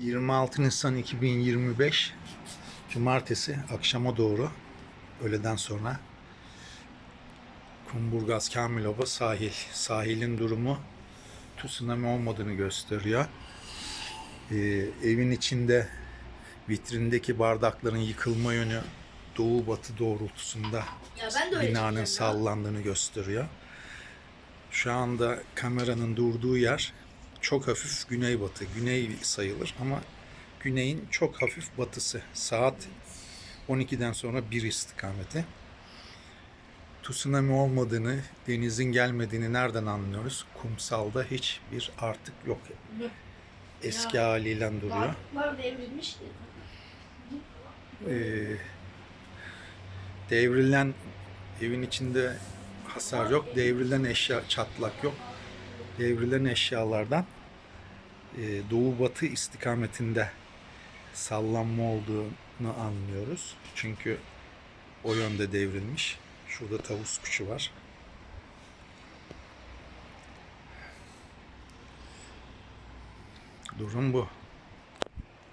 26 Nisan 2025 Cumartesi akşama doğru öğleden sonra Kumburgaz Kamilova sahil. Sahilin durumu tsunami olmadığını gösteriyor. Ee, evin içinde vitrindeki bardakların yıkılma yönü doğu batı doğrultusunda binanın sallandığını gösteriyor. Şu anda kameranın durduğu yer çok hafif güneybatı. Güney sayılır ama güneyin çok hafif batısı. Saat 12'den sonra bir istikameti. Tsunami olmadığını, denizin gelmediğini nereden anlıyoruz? Kumsalda hiçbir artık yok. Eski haliyle duruyor. Var devrilmişti. Ee, devrilen evin içinde hasar yok. Devrilen eşya çatlak yok. Devrilen eşyalardan e, doğu batı istikametinde sallanma olduğunu anlıyoruz. Çünkü o yönde devrilmiş. Şurada tavus kuşu var. Durum bu.